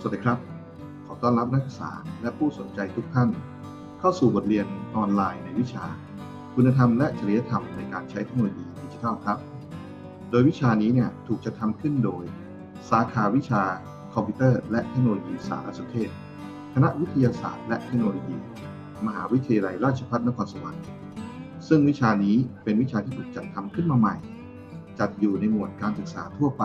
สวัสดีครับ ขอต้อนรับนักศึกษาและผู้สนใจทุกท่าน เข้าสู่บทเรียนออนไลน์ในวิชา คุณธรรมและจริยธรรมในการใช้เทคโนโลยีดิจิทัลครับ โดยวิชานี้เนี่ยถูกจัดทำขึ้นโดย สาขาวิชาคอมพิวเตอร์ และเทคโนโลยีสารสนเทศ คณะวิทยาศาสตร์และเทคโนโลยี มหาวิทยาลัยราชภัฏนครสวรรค์ ซึ่งวิชานี้เป็นวิชาที่ถูกจัดทำขึ้นมาใหม่ จัดอยู่ในหมวดการศึกษาทั่วไป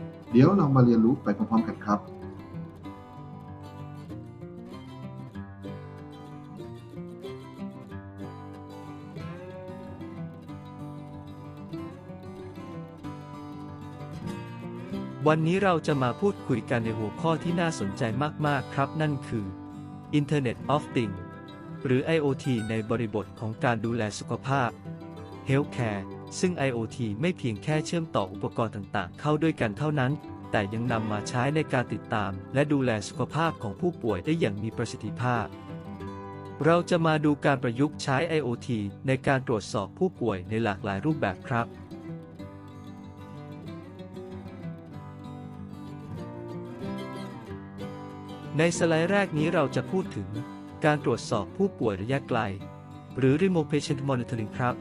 เดี๋ยวเรามาเรียนรู้ไปพร้อมๆกันครับ วันนี้เราจะมาพูดคุยกันในหัวข้อที่น่าสนใจมากๆครับ นั่นคือ Internet of Things หรือ IoT ในบริบทของการดูแลสุขภาพ Healthcare ซึ่ง IoT ไม่เพียงแค่เชื่อมต่ออุปกรณ์ต่างๆ เข้าด้วยกันเท่านั้น แต่ยังนำมาใช้ในการติดตาม และดูแลสุขภาพของผู้ป่วยได้อย่างมีประสิทธิภาพ เราจะมาดูการประยุกต์ใช้ IoT ในการตรวจสอบผู้ป่วยในหลากหลายรูปแบบครับในสไลด์แรกนี้เราจะพูดถึง การตรวจสอบผู้ป่วยระยะไกล หรือ Remote Patient Monitoring ครับ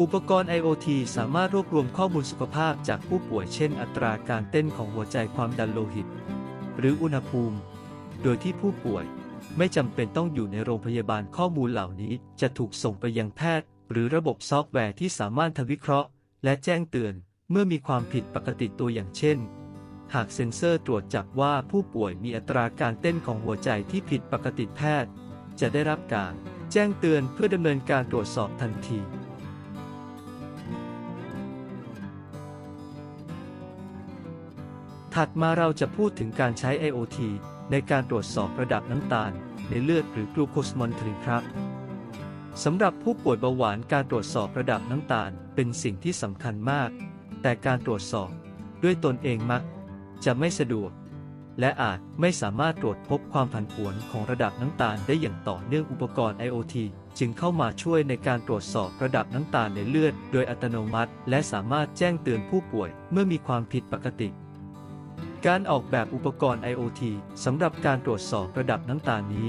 อุปกรณ์ IoT สามารถรวบรวมข้อมูลสุขภาพจากผู้ป่วยเช่น อัตราการเต้นของหัวใจความดันโลหิต หรืออุณหภูมิ โดยที่ผู้ป่วยไม่จำเป็นต้องอยู่ในโรงพยาบาลข้อมูลเหล่านี้จะถูกส่งไปยังแพทย์ หรือระบบซอฟต์แวร์ที่สามารถทำวิเคราะห์ และแจ้งเตือนเมื่อมีความผิดปกติตัวอย่างเช่น หากเซ็นเซอร์ตรวจจับว่าผู้ป่วยมีอัตราการเต้นของหัวใจที่ผิดปกติแพทย์ จะได้รับการแจ้งเตือนเพื่อดำเนินการตรวจสอบทันที ถัดมาเราจะพูดถึงการใช้ IoT ในการตรวจสอบระดับน้ำตาล ในเลือดหรือ glucose monitoring ครับสำหรับผู้ป่วยเบาหวานการตรวจสอบระดับน้ำตาล เป็นสิ่งที่สำคัญมาก แต่การตรวจสอบด้วยตนเองมัก จะไม่สะดวก และอาจไม่สามารถตรวจพบความผันผวนของระดับน้ำตาลได้อย่างต่อเนื่องอุปกรณ์ IoT จึงเข้ามาช่วยในการตรวจสอบระดับน้ำตาลในเลือด โดยอัตโนมัติ และสามารถแจ้งเตือนผู้ป่วยเมื่อมีความผิดปกติ การออกแบบอุปกรณ์ IoT สำหรับการตรวจสอบระดับน้ำตาลนี้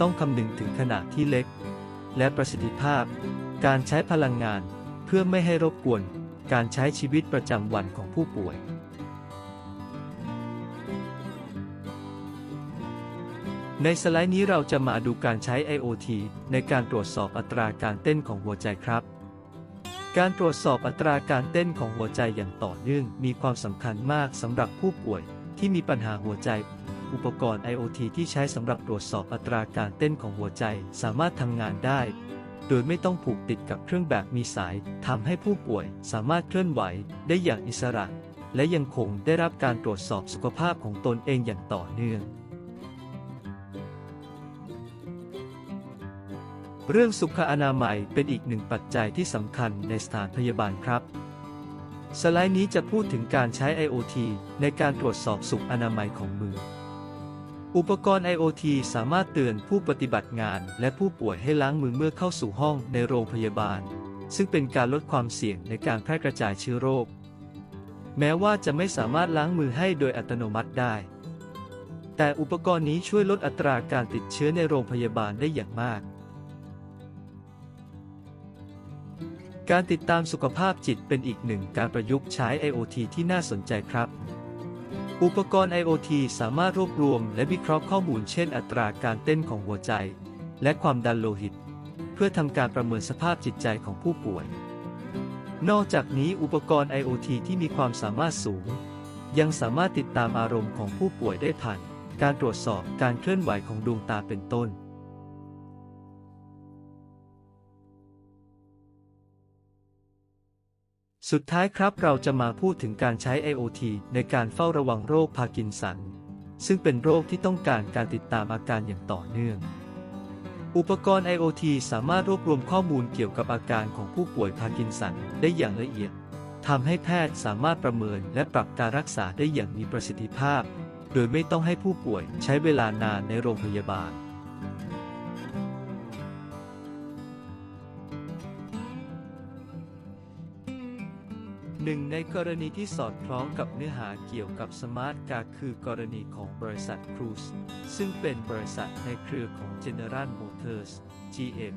ต้องคำนึงถึงขนาดที่เล็ก และประสิทธิภาพ การใช้พลังงาน เพื่อไม่ให้รบกวน การใช้ชีวิตประจำวันของผู้ป่วย ในสไลด์นี้เราจะมาดูการใช้ IoT ในการตรวจสอบอัตราการเต้นของหัวใจครับ การตรวจสอบอัตราการเต้นของหัวใจอย่างต่อเนื่องมีความสำคัญมากสำหรับผู้ป่วยที่มีปัญหาหัวใจ อุปกรณ์ IoT ที่ใช้สำหรับตรวจสอบอัตราการเต้นของหัวใจสามารถทำงานได้ โดยไม่ต้องผูกติดกับเครื่องแบบมีสายทำให้ผู้ป่วยสามารถเคลื่อนไหวได้อย่างอิสระ และยังคงได้รับการตรวจสอบสุขภาพของตนเองอย่างต่อเนื่อง เรื่องสุขอนามัยเป็นอีกหนึ่งปัจจัยที่สำคัญในสถานพยาบาลครับ สไลด์นี้จะพูดถึงการใช้ IoT ในการตรวจสอบสุขอนามัยของมือ อุปกรณ์ IoT สามารถเตือนผู้ปฏิบัติงาน และผู้ป่วยให้ล้างมือเมื่อเข้าสู่ห้องในโรงพยาบาล ซึ่งเป็นการลดความเสี่ยงในการแพร่กระจายเชื้อโรค แม้ว่าจะไม่สามารถล้างมือให้โดยอัตโนมัติได้ แต่อุปกรณ์นี้ช่วยลดอัตราการติดเชื้อในโรงพยาบาลได้อย่างมาก การติดตามสุขภาพจิตเป็นอีกหนึ่งการประยุกต์ใช้ IoT ที่น่าสนใจครับ อุปกรณ์ IoT สามารถรวบรวมและวิเคราะห์ข้อมูลเช่นอัตราการเต้นของหัวใจ และความดันโลหิต เพื่อทำการประเมินสภาพจิตใจของผู้ป่วย นอกจากนี้อุปกรณ์ IoT ที่มีความสามารถสูง ยังสามารถติดตามอารมณ์ของผู้ป่วยได้ผ่าน การตรวจสอบการเคลื่อนไหวของดวงตาเป็นต้น สุดท้ายครับเราจะมาพูดถึงการใช้ IoT ในการเฝ้าระวังโรคพาร์กินสัน ซึ่งเป็นโรคที่ต้องการการติดตามอาการอย่างต่อเนื่อง อุปกรณ์ IoT สามารถรวบรวมข้อมูลเกี่ยวกับอาการของผู้ป่วยพาร์กินสันได้อย่างละเอียดทำให้แพทย์สามารถประเมินและปรับการรักษาได้อย่างมีประสิทธิภาพ โดยไม่ต้องให้ผู้ป่วยใช้เวลานานในโรงพยาบาล หนึ่งในกรณีที่สอดคล้องกับเนื้อหาเกี่ยวกับสมาร์ทการ์คือกรณีของบริษัทครูซซึ่งเป็นบริษัทในเครือของ General Motors GM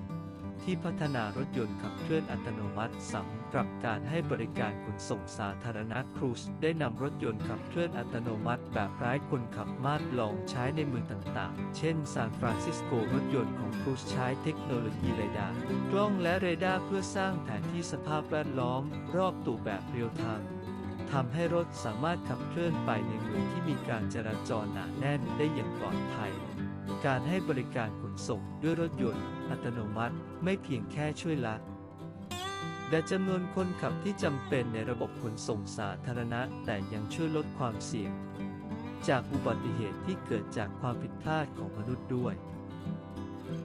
ที่พัฒนารถยนต์ขับเคลื่อนอัตโนมัติสำ หรับการให้บริการขนส่งสาธารณะครูซได้นำรถยนต์ขับเคลื่อนอัตโนมัติแบบไร้คนขับมาดลองใช้ในเมืองต่างๆ เช่นซานฟรานซิสโกรถยนต์ของครูซใช้เทคโนโลยีเรดาร์กล้องและเรดาร์เพื่อสร้างแผนที่สภาพแวดล้อม รอบตัวแบบเรียลไทม์ทำให้รถสามารถขับเคลื่อนไปในเมืองที่มีการจราจรหนาแน่นได้อย่างปลอดภัย การให้บริการขนส่งด้วยรถยนต์ อัตโนมัติ ไม่เพียงแค่ช่วยละ แต่จำนวนคนขับที่จำเป็นในระบบขนส่งสาธารณะ แต่ยังช่วยลดความเสี่ยง จากอุบัติเหตุที่เกิดจากความผิดพลาดของมนุษย์ด้วย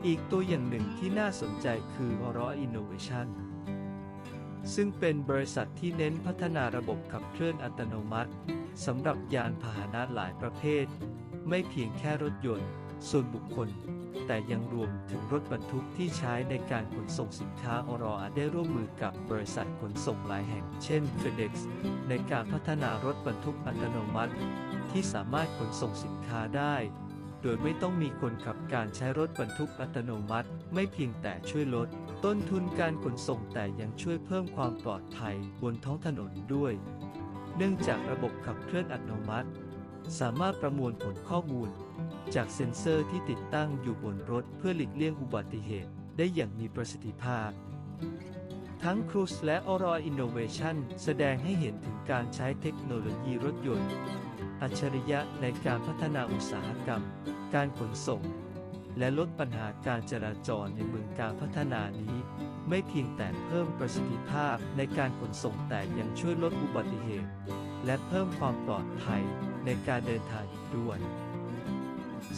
อีกตัวอย่างหนึ่งที่น่าสนใจคือ Aurora Innovation ซึ่งเป็นบริษัทที่เน้นพัฒนาระบบขับเคลื่อนอัตโนมัติสำหรับยานพาหนะหลายประเภท ไม่เพียงแค่รถยนต์ ส่วนบุคคล แต่ยังรวมถึงรถบรรทุกที่ใช้ในการขนส่งสินค้าอรอได้ร่วมมือกับบริษัทขนส่งหลายแห่ง เช่น FedEx ในการพัฒนารถบรรทุกอัตโนมัติ ที่สามารถขนส่งสินค้าได้โดยไม่ต้องมีคนขับการใช้รถบรรทุกอัตโนมัติ ไม่เพียงแต่ช่วยลด ต้นทุนการขนส่งแต่ยังช่วยเพิ่มความปลอดภัยบนท้องถนนด้วย เนื่องจากระบบขับเคลื่อนอัตโนมัติ สามารถประมวลผลข้อมูล จากเซ็นเซอร์ที่ติดตั้งอยู่บนรถเพื่อหลีกเลี่ยงอุบัติเหตุได้อย่างมีประสิทธิภาพ ทั้ง Cruise และ a u r o r Innovation แสดงให้เห็นถึงการใช้เทคโนโลยีรถยนต์ อัจฉริยะในการพัฒนาอุตสาหกรรม การขนส่ง และลดปัญหาการจราจรในเมืองการพัฒนานี้ ไม่เพียงแต่เพิ่มประสิทธิภาพในการขนส่งแต่ยังช่วยลดอุบัติเหตุ และเพิ่มความปลอดภัยในการเดินทางอีกด้วย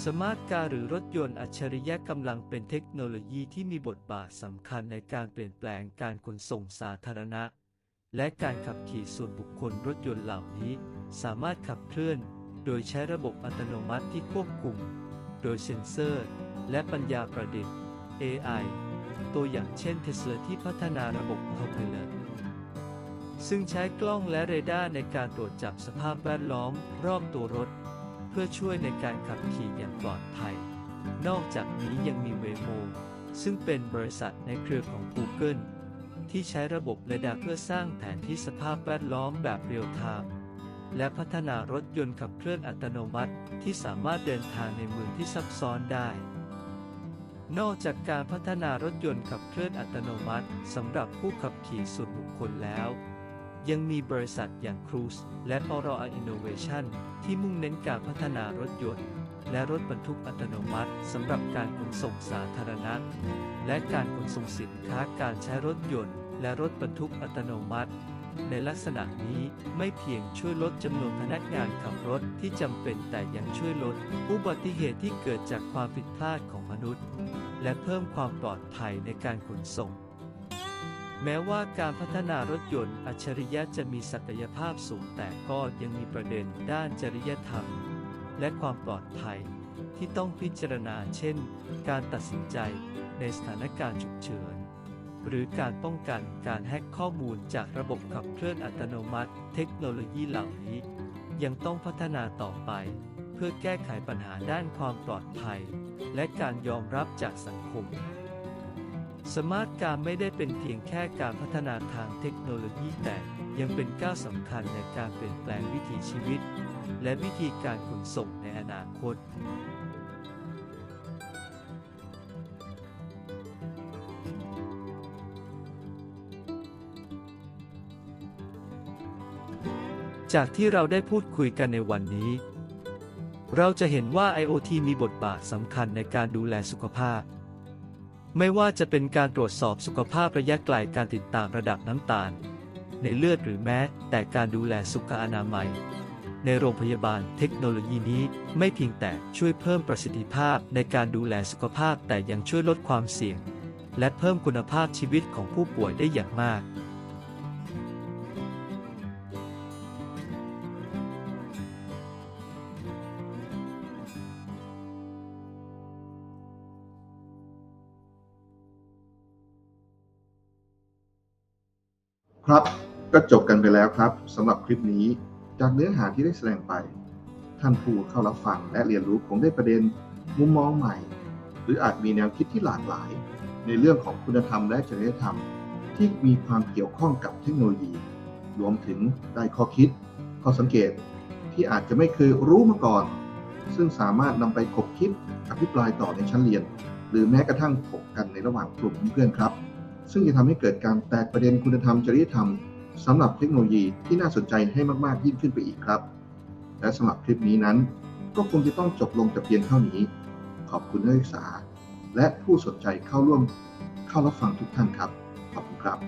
สมาร์ทการ์หรือรถยนต์อัจฉริยะกำลังเป็นเทคโนโลยีที่มีบทบาทสำคัญในการเปลี่ยนแปลงการขนส่งสาธารณะ และการขับขี่ส่วนบุคคลรถยนต์เหล่านี้ สามารถขับเคลื่อน โดยใช้ระบบอัตโนมัติที่ควบคุม โดยเซ็นเซอร์ และปัญญาประดิษฐ์ AI ตัวอย่างเช่นเทสลาที่พัฒนาระบบ Autopilot ซึ่งใช้กล้องและเรดาร์ในการตรวจจับสภาพแวดล้อมรอบตัวรถ เพื่อช่วยในการขับขี่อย่างปลอดภัย นอกจากนี้ยังมี Waymo ซึ่งเป็นบริษัทในเครือของ Google ที่ใช้ระบบเรดาร์เพื่อสร้างแผนที่สภาพแวดล้อมแบบเรียลไทม์และพัฒนารถยนต์ขับเคลื่อนอัตโนมัติที่สามารถเดินทางในเมืองที่ซับซ้อนได้ นอกจากการพัฒนารถยนต์ขับเคลื่อนอัตโนมัติสำหรับผู้ขับขี่ส่วนบุคคลแล้ว ยังมีบริษัทอย่าง Cruise และ Aurora Innovation ที่มุ่งเน้นการพัฒนารถยนต์ และรถบรรทุกอัตโนมัติสำหรับการขนส่งสาธารณะ และการขนส่งสินค้าการใช้รถยนต์ และรถบรรทุกอัตโนมัติ ในลักษณะนี้ไม่เพียงช่วยลดจำนวนพนักงานขับรถที่จำเป็นแต่ยังช่วยลด อุบัติเหตุที่เกิดจากความผิดพลาดของมนุษย์ และเพิ่มความปลอดภัยในการขนส่ง แม้ว่าการพัฒนารถยนต์อัจฉริยะจะมีศักยภาพสูงแต่ก็ยังมีประเด็นด้านจริยธรรม และความปลอดภัย ที่ต้องพิจารณาเช่น การตัดสินใจในสถานการณ์ฉุกเฉิน หรือการป้องกันการแฮ็กข้อมูลจากระบบขับเคลื่อนอัตโนมัติ เทคโนโลยีเหล่านี้ ยังต้องพัฒนาต่อไป เพื่อแก้ไขปัญหาด้านความปลอดภัย และการยอมรับจากสังคม สมาร์ทการไม่ได้เป็นเพียงแค่การพัฒนาทางเทคโนโลยีแต่ยังเป็นก้าวสำคัญในการเปลี่ยนแปลงวิถีชีวิต และวิธีการขนส่งในอนาคต จากที่เราได้พูดคุยกันในวันนี้ เราจะเห็นว่า IoT มีบทบาทสำคัญในการดูแลสุขภาพ ไม่ว่าจะเป็นการตรวจสอบสุขภาพระยะไกลการติดตามระดับน้ำตาล ในเลือดหรือแม้ แต่การดูแลสุขอนามัย ในโรงพยาบาลเทคโนโลยีนี้ไม่เพียงแต่ช่วยเพิ่มประสิทธิภาพในการดูแลสุขภาพแต่ยังช่วยลดความเสี่ยง และเพิ่มคุณภาพชีวิตของผู้ป่วยได้อย่างมาก ครับ ก็จบกันไปแล้วครับสำหรับคลิปนี้จากเนื้อหาที่ได้แสดงไป ท่านผู้เข้ารับฟังและเรียนรู้คงได้ประเด็นมุมมองใหม่ หรืออาจมีแนวคิดที่หลากหลาย ในเรื่องของคุณธรรมและจริยธรรม ที่มีความเกี่ยวข้องกับเทคโนโลยี รวมถึงได้ข้อคิด ข้อสังเกตที่อาจจะไม่เคยรู้มาก่อน ซึ่งสามารถนำไปคบคิดอภิปรายต่อในชั้นเรียน หรือแม้กระทั่งถกกันในระหว่างกลุ่มเพื่อนครับ ซึ่งจะทำให้เกิดการแตกประเด็นคุณธรรมจริยธรรมสำหรับเทคโนโลยีที่น่าสนใจให้มากๆยิ่งขึ้นไปอีกครับ และสำหรับคลิปนี้นั้น ก็คงจะต้องจบลงแต่เพียงเท่านี้ ขอบคุณนักศึกษา และผู้สนใจเข้าร่วมเข้ารับฟังทุกท่านครับ ขอบคุณครับ